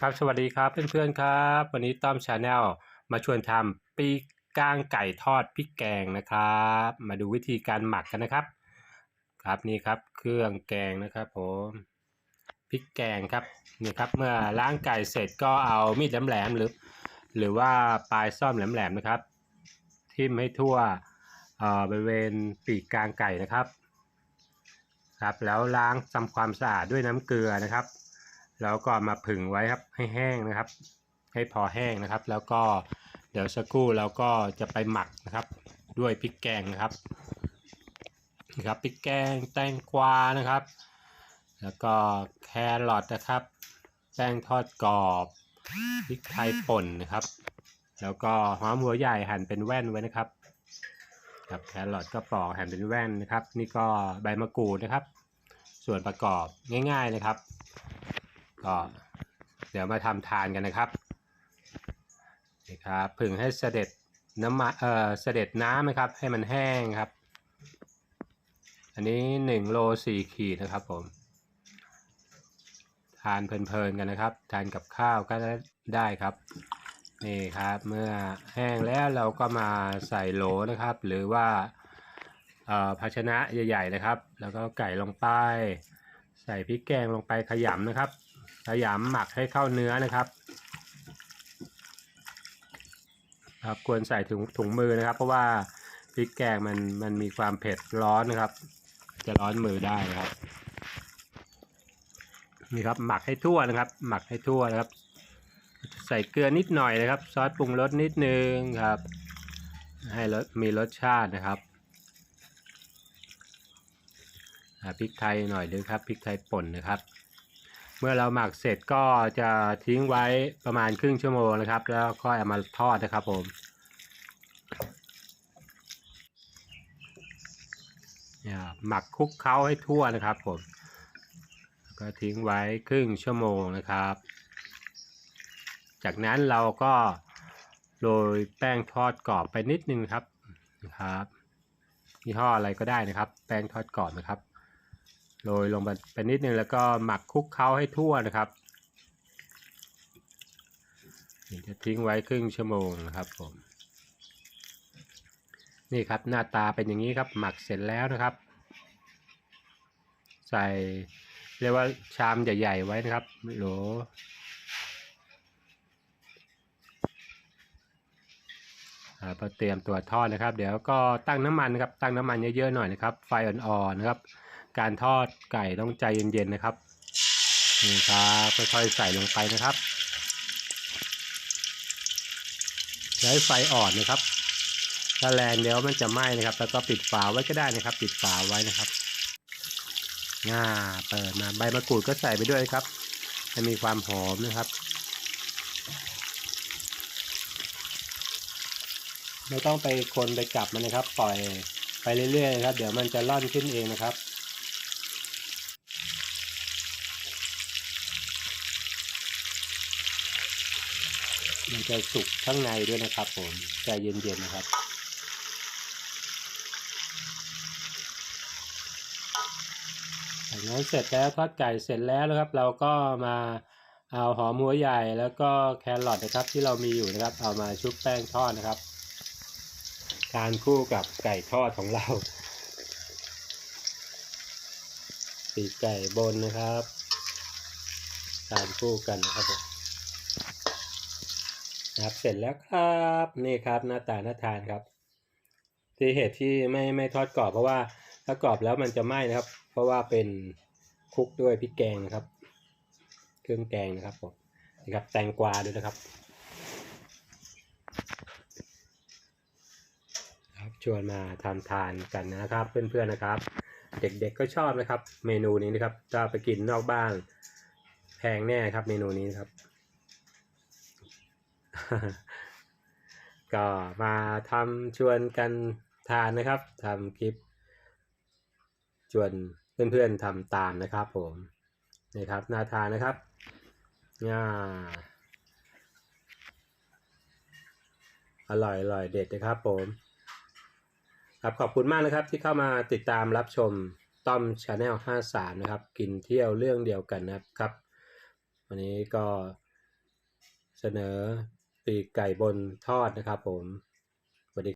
ครับสวัสดีครับเพื่อนๆครับ วันนี้ต้อมชาแนลมาชวนทำปีกก้างไก่ทอดพริกแกงนะครับ มาดูวิธีการหมักกันนะครับ ครับนี่ครับเครื่องแกงนะครับผมพริกแกงครับนี่ครับเมื่อล้างไก่เสร็จก็เอามีดแหลมๆหรือ หรือว่าปลายซ่อมแหลมๆนะครับ ทิ่มให้ทั่วเอ่อบริเวณปีกกลางไก่นะครับ ครับแล้วล้างทำความสะอาดด้วยน้ำเกลือนะครับ แล้วก็มาผึ่งไว้ครับให้แห้งนะครับ ให้พอแห้งนะครับ แล้วก็เดี๋ยวสักครู่เราก็จะไปหมักนะครับ ด้วยพริกแกงนะครับนี่ครับพริกแกงแตงกวานะครับ แล้วก็แครอทนะครับแป้งทอดกรอบพริกไทยป่นนะครับ แล้วก็หอมหัวใหญ่หั่นเป็นแว่นไว้นะครับครับแครอทก็ปอกหั่นเป็นแว่นนะครับ นี่ก็ใบมะกรูดนะครับ ส่วนประกอบง่าย ๆนะครับ ก็เดี๋ยวมาทำทานกันนะครับนี่ครับผึ่งให้เสด็จน้ำมเอ่อเสด็จน้ำนะครับ ให้มันแห้งครับ อันนี้1โล4ขีดนะครับผมทานเพลินๆกันนะครับ ทานกับข้าวก็ได้ครับ นี่ครับเมื่อแห้งแล้วเราก็มาใส่โหลนะครับ หรือว่าภาชนะใหญ่ ๆ นะครับ แล้วก็ไก่ลงไป ใส่พริกแกงลงไปขยำนะครับ ขยำหมักให้เข้าเนื้อนะครับ ครับควรใส่ถุงถุงมือนะครับ เพราะว่าพริกแกงมันมันมีความเผ็ดร้อนนะครับ จะร้อนมือได้นะครับนี่ครับหมักให้ทั่วนะครับ หมักให้ทั่วนะครับ ใส่เกลือนิดหน่อยนะครับ ซอสปรุงรสนิดนึงครับ ให้รสมีรสชาตินะครับพริกไทยหน่อยด้วยครับพริกไทยป่นนะครับ มื่อเราหมักเสร็จก็จะทิ้งไว้ประมาณครึ่งชั่วโมงนะครับ แล้วก็เอามาทอดนะครับผมเนี่ยหมักคลุกเคล้าให้ทั่วนะครับผม ก็ทิ้งไว้ครึ่งชั่วโมงนะครับ จากนั้นเราก็โรยแป้งทอดกรอบไปนิดนึงครับนะครับยี่ห้ออะไรก็ได้นะครับ แป้งทอดกรอบนะครับ โรยลงไปนิดนึงแล้วก็หมักคลุกเคล้าให้ทั่วนะครับนี่จะทิ้งไว้ครึ่งชั่วโมงนะครับผม นี่ครับหน้าตาเป็นอย่างนี้ครับ หมักเสร็จแล้วนะครับ ใส่เรียกว่าชามใหญ่ๆไว้นะครับโหลพอเตรียมตัวทอดนะครับ เดี๋ยวก็ตั้งน้ำมันนะครับ ตั้งน้ำมันเยอะๆหน่อยนะครับ ไฟอ่อนๆนะครับ การทอดไก่ต้องใจเย็นๆนะครับนี่ครับค่อยๆใส่ลงไปนะครับใช้ไฟอ่อนนะครับถ้าแรงเดี๋ยวมันจะไหม้นะครับแล้วก็ปิดฝาไว้ก็ได้นะครับ ปิดฝาไว้นะครับง่าเปิดมาใบมะกรูดก็ใส่ไปด้วยครับให้มีความหอมนะครับ ไม่ต้องไปคนไปกลับมันนะครับ ปล่อยไปเรื่อยๆนะครับ เดี๋ยวมันจะร่อนขึ้นเองนะครับ มันจะสุกข้างในด้วยนะครับ ผมใจเย็นๆนะครับจากนั้นเสร็จแล้วทอดไก่เสร็จแล้วนะครับ เราก็มาเอาหอมหัวใหญ่แล้วก็แครอทนะครับ ที่เรามีอยู่นะครับ เอามาชุบแป้งทอดนะครับทานคู่กับไก่ทอดของเราปีกไก่บนนะครับทานคู่กันนะครับผม นะครับเสร็จแล้วครับนี่ครับหน้าตาหน่าทานครับ ที่เหตุที่ไม่ไม่ทอดกรอบเพราะว่าถ้ากรอบแล้วมันจะไหม้นะครับ เพราะว่าเป็นคลุกด้วยพริกแกงนะครับ เครื่องแกงนะครับผมนะครับแตงกวาด้วยนะครับครับชวนมาทานทานกันนะครับเพื่อนๆนะครับ เด็กๆก็ชอบนะครับ เมนูนี้นะครับถ้าไปกินนอกบ้านแพงแน่ครับเมนูนี้นะครับ ก็มาทำชวนกันทานนะครับทำคลิป ชวนเพื่อนๆทำตามนะครับผมนี่ครับน่าทานนะครับง่าอร่อยอร่อยเด็ดนะครับผมครับขอบคุณมากนะครับที่เข้ามาติดตามรับชมต้อมชาแนล53 นะครับ กินเที่ยวเรื่องเดียวกันนะครับ วันนี้ก็เสนอ ปีกไก่บนทอดนะครับผม